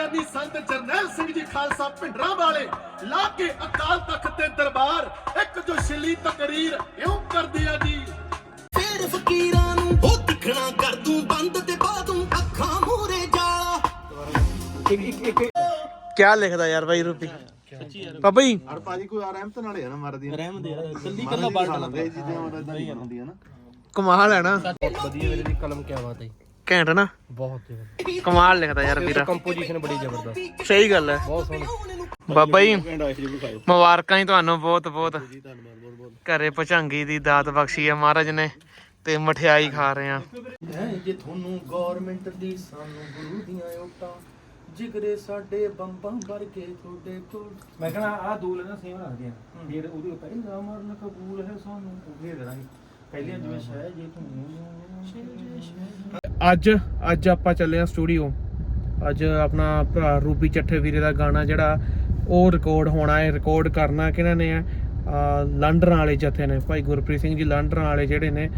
ਗਿਆਨੀ ਸੰਤ ਜਰਨੈਲ ਸਿੰਘ ਜੀ ਖਾਲਸਾ ਭਿੰਡਰਾਂ ਵਾਲੇ ਲਾ ਕੇ ਅਕਾਲ ਤਖਤ ਤੇ ਦਰਬਾਰ ਇੱਕ ਜੋ ਛਿਲੀ ਤਕਰੀਰ ਇਉਂ ਕਰਦੇ ਆ ਜੀ। ਫੇਰ ਫਕੀਰਾਂ ਨੂੰ ਉਹ ਦਿਖਣਾ ਕਰ ਦੂੰ ਬੰਦ ਤੇ ਪਾ ਦੂੰ ਅੱਖਾਂ ਮੂਰੇ ਜਾਲਾ। ਕਿਆ ਲਿਖਦਾ ਯਾਰ ਬਾਈ ਰੂਪੀ? ਪਾਪਾ ਜੀ। ਅਰ ਭਾਜੀ ਕੋਈ ਆ ਰਹਿਮਤ ਨਾਲ ਹੀ ਆ ਨਾ ਮਰਦੀ ਰਹਿਮ ਦੇ ਕੱਲੀ ਕੱਲਾ ਬਾਲਟ ਇਹ ਚੀਜ਼ਾਂ ਮਰਦਾਂ ਨਹੀਂ ਹੁੰਦੀਆਂ ਨਾ। ਕਮਾਲ ਹੈ ਨਾ। ਵਧੀਆ ਵੀਰੇ ਦੀ ਕਲਮ ਕਿਆ ਬਾਤ ਹੈ। ਘੈਂਟ ਨਾ। ਬਹੁਤ ਕਮਾਲ ਲਿਖਦਾ ਯਾਰ ਵੀਰਾ। ਕੰਪੋਜੀਸ਼ਨ ਬੜੀ ਜ਼ਬਰਦਸਤ। ਸਹੀ ਗੱਲ ਹੈ ਬਹੁਤ ਸੋਹਣੀ। ਬਾਬਾ ਜੀ ਮੁਬਾਰਕਾਂ ਜੀ ਤੁਹਾਨੂੰ ਬਹੁਤ ਬਹੁਤ। ਘਰੇ ਪਚੰਗੀ ਦੀ ਦਾਤ ਬਖਸ਼ੀ ਹੈ ਮਹਾਰਾਜ ਨੇ ਤੇ ਮਠਿਆਈ ਖਾ ਰਹੇ ਆ। ਜੇ ਤੁਹਾਨੂੰ ਗਵਰਨਮੈਂਟ ਦੀ ਸਾਨੂੰ ਗੁਰੂ ਦੀਆਂ ਓਟਾਂ ਜਿਗਰੇ ਸਾਡੇ ਬੰਬਾਂ ਵਰਗੇ ਤੁਹਾਡੇ ਕੋਲ। ਮੈਂ ਕਹਣਾ ਆ ਦੋ ਲੈਣਾ ਸੇਮ ਰੱਖਦੇ ਆ ਫਿਰ ਉਹਦੇ ਉੱਤੇ ਨਾ ਮਰਨ ਕਬੂਲ ਹੈ ਸਾਨੂੰ। ਉਹ ਫੇਰ ਦੇਣਾਗੇ ਪਹਿਲੇ ਜਿਵੇਂ ਸ਼ਾਇਦ ਜੇ ਤੂੰ ਅੱਜ ਅੱਜ ਆਪਾਂ ਚੱਲੇ ਆ ਸਟੂਡੀਓ ਅੱਜ ਆਪਣਾ ਭਰਾ ਰੂਪੀ ਚੱਠੇ ਵੀਰੇ ਦਾ ਗਾਣਾ ਜਿਹੜਾ ਉਹ ਰਿਕਾਰਡ ਹੋਣਾ ਹੈ ਰਿਕਾਰਡ ਕਰਨਾ ਕਿਹਨਾਂ ਨੇ ਆ? ਲੰਡਨ ਵਾਲੇ ਜਥੇ ਨੇ। ਭਾਈ ਗੁਰਪ੍ਰੀਤ ਸਿੰਘ ਜੀ ਲੰਡਨ ਵਾਲੇ ਜਿਹੜੇ ਨੇ।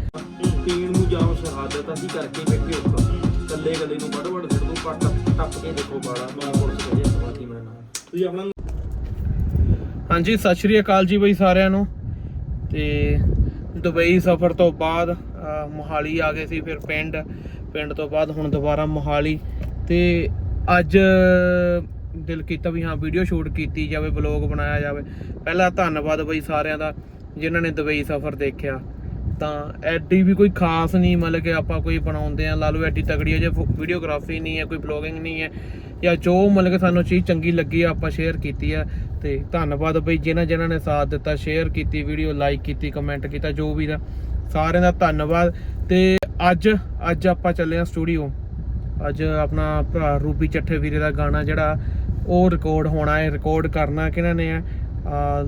ਪੀਣ ਨੂੰ ਜਾਓ ਸ਼ਹਾਦਤ ਅਸੀਂ ਕਰਕੇ ਬੈਠੇ ਉੱਪਰ ਕੱਲੇ ਕੱਲੇ ਨੂੰ ਵੱਡ ਵੱਡ ਸਿੱਟ ਦੋ ਪੱਟ ਟੱਪ ਕੇ ਦੇਖੋ ਬਾਲਾ। ਮਾਰ ਪੁਲਿਸ ਵਜੇ ਸਵਾਤੀ ਮੈਂ ਨਾਲ ਤੁਸੀਂ ਆਪਣਾ ਹਾਂਜੀ ਸਤਿ ਸ਼੍ਰੀ ਅਕਾਲ ਜੀ ਬਈ ਸਾਰਿਆਂ ਨੂੰ। ਤੇ ਦੁਬਈ ਸਫ਼ਰ ਤੋਂ ਬਾਅਦ ਮੋਹਾਲੀ ਆ ਗਏ ਸੀ ਫਿਰ ਪਿੰਡ ਪਿੰਡ ਤੋਂ ਬਾਅਦ ਹੁਣ ਦੁਬਾਰਾ ਮੋਹਾਲੀ। ਤੇ ਅੱਜ ਦਿਲ ਕੀਤਾ ਵੀ ਹਾਂ ਵੀਡੀਓ ਸ਼ੂਟ ਕੀਤੀ ਜਾਵੇ ਬਲੌਗ ਬਣਾਇਆ ਜਾਵੇ। ਪਹਿਲਾ ਧੰਨਵਾਦ ਬਈ ਸਾਰਿਆਂ ਦਾ, ਜਿਨ੍ਹਾਂ ਨੇ ਦੁਬਈ ਸਫ਼ਰ ਦੇਖਿਆ। ਤਾਂ ਐਡੀ ਵੀ ਕੋਈ ਖਾਸ ਨਹੀਂ, ਮਤਲਬ ਕਿ ਆਪਾਂ ਕੋਈ ਬਣਾਉਂਦੇ ਆ ਲਾ ਲਓ ਐਡੀ ਤਗੜੀ ਜੇ ਵੀਡੀਓਗ੍ਰਾਫੀ ਨਹੀਂ ਹੈ, ਕੋਈ ਬਲੌਗਿੰਗ ਨਹੀਂ ਹੈ, ਜਾਂ ਜੋ ਮਤਲਬ ਕਿ ਸਾਨੂੰ ਚੀਜ਼ ਚੰਗੀ ਲੱਗੀ ਆ, ਆਪਾਂ ਸ਼ੇਅਰ ਕੀਤੀ ਆ, ਤੇ ਧੰਨਵਾਦ ਬਈ ਜਿਨ੍ਹਾਂ ਜਿਨ੍ਹਾਂ ਨੇ ਸਾਥ ਦਿੱਤਾ ਸ਼ੇਅਰ ਕੀਤੀ ਵੀਡੀਓ ਲਾਈਕ ਕੀਤੀ ਕਮੈਂਟ ਕੀਤਾ, ਜੋ ਵੀ ਦਾ, ਸਾਰਿਆਂ ਦਾ ਧੰਨਵਾਦ, ਤੇ ਅੱਜ ਅੱਜ ਆਪਾਂ ਚੱਲੇ ਆ ਸਟੂਡੀਓ ਅੱਜ ਆਪਣਾ ਭਰਾ ਰੂਪੀ ਚੱਠੇ ਵੀਰੇ ਦਾ ਗਾਣਾ ਜਿਹੜਾ, ਉਹ ਰਿਕਾਰਡ ਹੋਣਾ ਹੈ ਰਿਕਾਰਡ ਕਰਨਾ ਕਿਹਨਾਂ ਨੇ ਆ,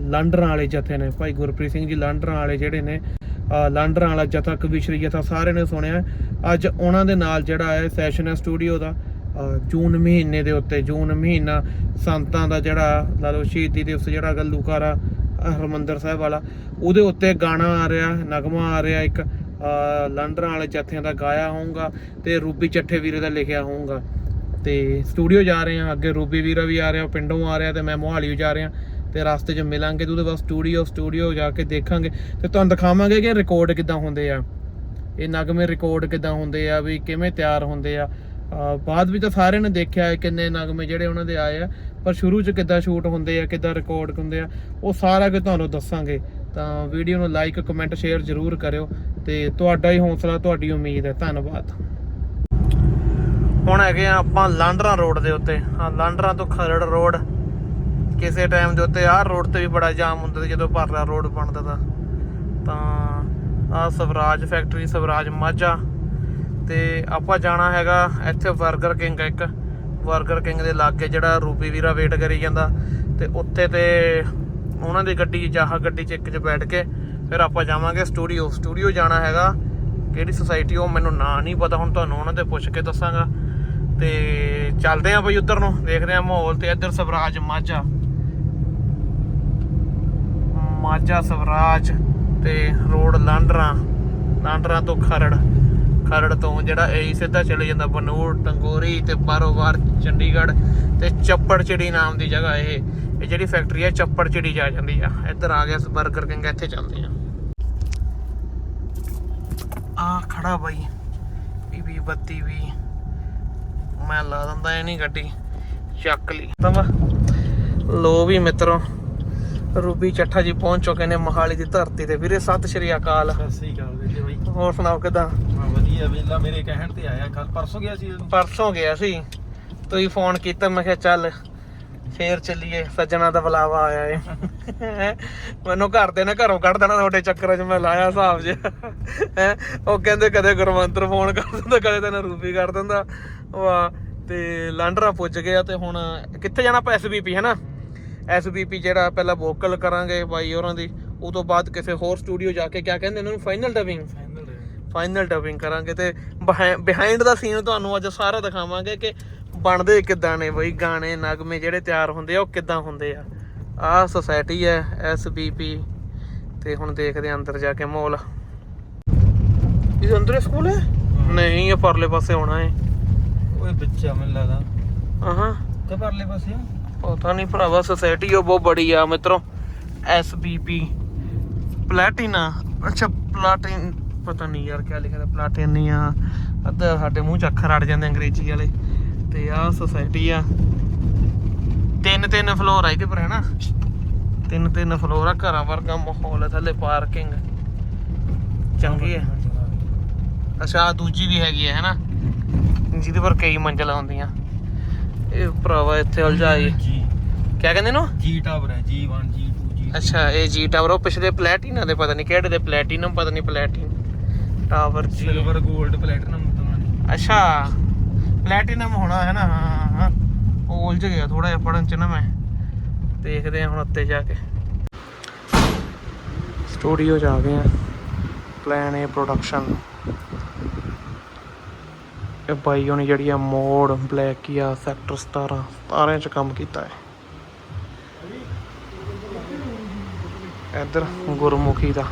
ਲੰਡਨ ਵਾਲੇ ਜਥੇ ਨੇ, ਭਾਈ ਗੁਰਪ੍ਰੀਤ ਸਿੰਘ ਜੀ ਲੰਡਨ ਵਾਲੇ ਜਿਹੜੇ ਨੇ ਲਾਂਡਰਾਂ ਵਾਲਾ ਜਥਾ, ਕਵਿਸ਼ਰੀ ਜਥਾ ਸਾਰਿਆਂ ਨੇ ਸੁਣਿਆ ਅੱਜ ਉਹਨਾਂ ਦੇ ਨਾਲ ਜਿਹੜਾ ਹੈ, ਸੈਸ਼ਨ ਹੈ ਸਟੂਡੀਓ ਦਾ। ਜੂਨ ਮਹੀਨੇ ਦੇ ਉੱਤੇ, ਜੂਨ ਮਹੀਨਾ ਸੰਤਾਂ ਦਾ ਜਿਹੜਾ, ਲਾ ਲਓ ਸ਼ਹੀਦੀ ਦਿਵਸ ਜਿਹੜਾ ਗੱਲੂਕਾਰਾ ਅਹ ਹਰਮੰਦਰ ਸਾਹਿਬ ਵਾਲਾ, ਉਹਦੇ ਉੱਤੇ ਗਾਣਾ ਆ ਰਿਹਾ, ਨਗਮਾ ਆ ਰਿਹਾ ਇੱਕ। ਅਹ ਵਾਲੇ ਜਥਿਆਂ ਦਾ ਗਾਇਆ ਹੋਊਗਾ ਤੇ ਰੂਬੀ ਚੱਠੇ ਵੀਰੇ ਦਾ ਲਿਖਿਆ ਹੋਊਗਾ। ਤੇ ਸਟੂਡੀਓ ਜਾ ਰਹੇ ਆ ਅੱਗੇ ਰੂਬੀ ਵੀਰਾ ਵੀ ਆ ਰਿਹਾ ਪਿੰਡੋਂ ਆ ਰਿਹਾ ਤੇ ਮੈਂ ਮੋਹਾਲੀ ਵੀ ਜਾ ਰਿਹਾ। ਤੇ ਰਸਤੇ 'ਚ ਮਿਲਾਂਗੇ ਤੇ ਉਹਦੇ ਬਾਅਦ ਸਟੂਡੀਓ ਸਟੂਡੀਓ ਜਾ ਕੇ ਦੇਖਾਂਗੇ ਤੇ ਤੁਹਾਨੂੰ ਦਿਖਾਵਾਂਗੇ ਕਿ ਰਿਕਾਰਡ ਕਿੱਦਾਂ ਹੁੰਦੇ ਆ। ਇਹ ਨਗਮੇ ਰਿਕਾਰਡ ਕਿੱਦਾਂ ਹੁੰਦੇ ਆ, ਵੀ ਕਿਵੇਂ ਤਿਆਰ ਹੁੰਦੇ ਆ। ਬਾਅਦ ਵਿੱਚ ਤਾਂ ਸਾਰਿਆਂ ਨੇ ਦੇਖਿਆ ਹੈ ਕਿੰਨੇ ਨਗਮੇ ਜਿਹੜੇ ਉਹਨਾਂ ਦੇ ਆਏ ਆ, ਪਰ ਸ਼ੁਰੂ 'ਚ ਕਿੱਦਾਂ ਸ਼ੂਟ ਹੁੰਦੇ ਆ, ਕਿੱਦਾਂ ਰਿਕਾਰਡ ਹੁੰਦੇ ਆ, ਉਹ ਸਾਰਾ ਕੁਝ ਤੁਹਾਨੂੰ ਦੱਸਾਂਗੇ। ਤਾਂ ਵੀਡੀਓ ਨੂੰ ਲਾਈਕ ਕਮੈਂਟ ਸ਼ੇਅਰ ਜ਼ਰੂਰ ਕਰਿਓ ਤੇ ਤੁਹਾਡਾ ਹੀ ਹੌਸਲਾ, ਤੁਹਾਡੀ ਉਮੀਦ ਹੈ। ਧੰਨਵਾਦ। ਹੁਣ ਹੈਗੇ ਆ ਆਪਾਂ ਲਾਂਡਰਾ ਰੋਡ ਦੇ ਉੱਤੇ। ਹਾਂ, ਲਾਂਡਰਾ ਤੋਂ ਖਰੜ ਰੋਡ ਕਿਸੇ ਟਾਈਮ ਦੇ ਉੱਤੇ ਆਹ ਰੋਡ ਤੇ ਵੀ ਬੜਾ ਜਾਮ ਹੁੰਦਾ ਸੀ, ਜਦੋਂ ਭਰਲਾ ਰੋਡ ਬਣਦਾ ਤਾਂ। ਤਾਂ ਆ ਸਵਰਾਜ ਫੈਕਟਰੀ ਸਵਰਾਜ ਮਾਝਾ। ਤੇ ਆਪਾਂ ਜਾਣਾ ਹੈਗਾ ਇੱਥੇ 버ਗਰ ਕਿੰਗ ਇੱਕ। 버ਗਰ ਕਿੰਗ ਦੇ ਲਾਗੇ ਜਿਹੜਾ ਰੂਬੀ ਵੀਰਾ ਵੇਟ ਕਰੀ ਜਾਂਦਾ। ਤੇ ਉੱਥੇ ਤੇ ਉਹਨਾਂ ਦੀ ਗੱਡੀ ਚਾਹ ਗੱਡੀ ਚ ਇੱਕ ਚ ਬੈਠ ਕੇ ਫਿਰ ਆਪਾਂ ਜਾਵਾਂਗੇ ਸਟੂਡੀਓ ਸਟੂਡੀਓ ਜਾਣਾ ਹੈਗਾ। ਕਿਹੜੀ ਸੁਸਾਇਟੀ ਉਹ ਮੈਨੂੰ ਨਾਂ ਨਹੀਂ ਪਤਾ, ਹੁਣ ਤੁਹਾਨੂੰ ਉਹਨਾਂ ਤੇ ਪੁੱਛ ਕੇ ਦੱਸਾਂਗਾ। ਤੇ ਚੱਲਦੇ ਆਂ ਬਈ ਉਧਰ ਨੂੰ, ਦੇਖਦੇ ਆਂ ਮਾਹੌਲ ਤੇ ਇੱਧਰ ਸਵਰਾਜ ਮਾਝਾ। ਮਾਝਾ ਸਵਰਾਜ ਤੇ ਰੋਡ ਲਾਂਡਰਾ ਲਾਂਡਰਾ ਤੋਂ ਖਰੜ ਖਰੜ ਤੋਂ ਜਿਹੜਾ ਇਹ ਸਿੱਧਾ ਚਲੇ ਜਾਂਦਾ ਬਨੂੜ, ਟੰਗੋਰੀ ਤੇ ਬਾਰੋਬਾਰ ਚੰਡੀਗੜ੍ਹ ਤੇ ਚੱਪੜਚਿੜੀ ਨਾਮ ਦੀ ਜਗ੍ਹਾ ਇਹ ਇਹ ਜਿਹੜੀ ਫੈਕਟਰੀ ਹੈ ਚੱਪੜਚਿੜੀ ਜਾ ਜਾਂਦੀ ਆ। ਇੱਧਰ ਆ ਗਿਆ ਬਰਗਰ ਕਿੰਗ, ਇੱਥੇ ਚੱਲਦੇ ਆ। ਆ ਖੜਾ ਬਾਈ, ਇਹ ਵੀ ਬੱਤੀ ਵੀ, ਮੈਂ ਲਾ ਦਿੰਦਾ, ਇਹ ਨਹੀਂ ਗੱਡੀ, ਚੱਕ ਲਈ। ਤਮ ਲੋ ਵੀ ਮਿੱਤਰੋ ਰੂਬੀ ਚੱਠਾ ਜੀ ਪਹੁੰਚ ਚੁੱਕੇ ਨੇ ਮੋਹਾਲੀ ਦੀ ਧਰਤੀ ਤੇ। ਵੀਰੇ ਸਤਿ ਸ਼੍ਰੀ ਅਕਾਲ। ਸਤਿ ਸ੍ਰੀ ਅਕਾਲ ਵੀਰੇ ਬਾਈ। ਹੋਰ ਸੁਣਾਓ ਕਿਦਾਂ? ਵਧੀਆ ਵੇਲਾ ਮੇਰੇ ਕਹਿਣ ਤੇ ਆਇਆ ਕੱਲ ਪਰਸੋਂ ਗਿਆ ਸੀ। ਪਰਸੋਂ ਗਿਆ ਸੀ। ਤੁਸੀਂ ਫੋਨ ਕੀਤਾ ਮੈਂ ਕਿਹਾ ਚੱਲ ਫੇਰ ਚੱਲੀਏ ਸੱਜਣਾ ਦਾ ਬੁਲਾਵਾ ਆਇਆ ਏ। ਮੈਨੂੰ ਘਰ ਦੇ ਨੇ ਘਰੋਂ ਕੱਢ ਦੇਣਾ ਤੁਹਾਡੇ ਚੱਕਰਾਂ 'ਚ ਮੈਂ ਲਾਇਆ ਹਿਸਾਬ ਜਿਹਾ ਹੈ ਉਹ ਕਹਿੰਦੇ ਕਦੇ ਗੁਰਮੰਤਰ ਫੋਨ ਕਰ ਦਿੰਦਾ ਕਦੇ ਤੈਨੂੰ ਰੂਪੀ ਕਰ ਦਿੰਦਾ। ਵਾਹ ਤੇ ਲਾਂਡਰਾ ਪੁੱਜ ਗਿਆ ਤੇ ਹੁਣ ਕਿੱਥੇ ਜਾਣਾ? ਆਪਾਂ ਐਸਬੀਪੀ ਹੈ ਨਾ? ਐਸਬੀਪੀ ਜਿਹੜਾ ਪਹਿਲਾਂ ਵੋਕਲ ਕਰਾਂਗੇ ਬਾਈ ਹੋਰਾਂ ਦੀ ਉਹ ਤੋਂ ਬਾਅਦ ਕਿਸੇ ਹੋਰ ਸਟੂਡੀਓ ਜਾ ਕੇ ਕਿਆ ਕਹਿੰਦੇ ਇਹਨਾਂ ਨੂੰ ਫਾਈਨਲ ਡਬਿੰਗ। ਫਾਈਨਲ ਡਬਿੰਗ ਕਰਾਂਗੇ ਤੇ ਬਿਹਾਈਂਡ ਦਾ ਸੀਨ ਤੁਹਾਨੂੰ ਅੱਜ ਸਾਰਾ ਦਿਖਾਵਾਂਗੇ ਕਿ ਬਣਦੇ ਕਿੱਦਾਂ ਨੇ ਬਈ ਗਾਣੇ ਨਗਮੇ ਜਿਹੜੇ ਤਿਆਰ ਹੁੰਦੇ ਆ ਉਹ ਕਿੱਦਾਂ ਹੁੰਦੇ ਆ। ਆਹ ਸੁਸਾਇਟੀ ਹੈ ਐਸਬੀਪੀ ਤੇ ਹੁਣ ਦੇਖਦੇ ਆ ਅੰਦਰ ਜਾ ਕੇ ਮਾਹੌਲ। ਇਹ ਅੰਦਰ ਸਕੂਲ ਹੈ? ਨਹੀਂ ਇਹ ਪਰਲੇ ਪਾਸੇ ਹੋਣਾ ਹੈ। ਓਏ ਬੱਚਾ ਮੈਨੂੰ ਲੱਗਦਾ। ਆਹਾਂ। ਉੱਥੇ ਪਰਲੇ ਪਾਸੇ ਆ? ਪਤਾ ਨਹੀਂ ਭਰਾਵਾ ਸੋਸਾਇਟੀ ਉਹ ਬਹੁਤ ਬੜੀ ਆ ਮਿੱਤਰੋ। ਐਸਬੀਪੀ ਪਲੈਟੀਨਾ ਅੱਛਾ ਪਲਾਟਿਨ ਪਤਾ ਨਹੀਂ ਯਾਰ ਕੀ ਲਿਖਿਆ ਪਲਾਟੀਨੀਆ ਅੱਧਾ ਸਾਡੇ ਮੂੰਹ ਚ ਅੱਖਰ ਅੜ ਜਾਂਦੇ ਅੰਗਰੇਜ਼ੀ ਵਾਲੇ। ਤੇ ਆਹ ਸੋਸਾਇਟੀ ਆ। ਤਿੰਨ ਤਿੰਨ ਫਲੋਰ ਆ ਇਹਦੇ ਪਰ ਹੈ ਨਾ ਤਿੰਨ ਤਿੰਨ ਫਲੋਰ ਆ, ਘਰਾਂ ਵਰਗਾ ਮਾਹੌਲ ਹੈ ਥੱਲੇ ਪਾਰਕਿੰਗ ਚੰਗੀ ਹੈ ਅੱਛਾ, ਆਹ ਦੂਜੀ ਵੀ ਹੈਗੀ ਹੈ ਹੈਨਾ? ਜਿਹਦੇ ਪਰ ਕਈ ਮੰਜ਼ਲਾਂ ਹੁੰਦੀਆਂ। ਇਹ ਭਰਾਵਾ ਇੱਥੇ ਉਲਝਾਈ। ਜੀ। ਕਿਆ ਕਹਿੰਦੇ ਨੂੰ ਜੀ ਟਾਵਰ ਹੈ ਜੀ 1 ਜੀ 2 ਜੀ ਅੱਛਾ ਇਹ ਜੀ ਟਾਵਰ ਉਹ ਪਿਛਲੇ ਪਲੈਟੀਨਾ ਦੇ ਪਤਾ ਨਹੀਂ ਕਿਹੜੇ ਦੇ ਪਲੈਟੀਨਮ ਪਤਾ ਨਹੀਂ ਪਲੈਟੀਨ। ਟਾਵਰ ਜੀ। ਸਿਲਵਰ 골ਡ ਪਲੈਟੀਨਮ ਤਾਂ ਅੱਛਾ ਪਲੈਟੀਨਮ ਹੋਣਾ ਹੈ ਨਾ ਹਾਂ ਹਾਂ ਉਹ ਉਲਝ ਗਿਆ ਥੋੜਾ ਜਿਹਾ ਪੜਨ ਚ ਨਾ ਮੈਂ। ਦੇਖਦੇ ਹਾਂ ਹੁਣ ਉੱਤੇ ਜਾ ਕੇ। ਸਟੂਡੀਓ ਜਾ ਗਏ ਆ ਪਲਾਨ ਏ ਪ੍ਰੋਡਕਸ਼ਨ ਇਹ ਬਾਈ ਉਹਨੇ ਜਿਹੜੀ ਆ ਮੋੜ ਬਲੈਕ ਆ ਸੈਕਟਰ 17 ਸਾਰਿਆਂ ਚ ਕੰਮ ਕੀਤਾ ਹੈ ਇੱਧਰ ਗੁਰਮੁਖੀ ਦਾ।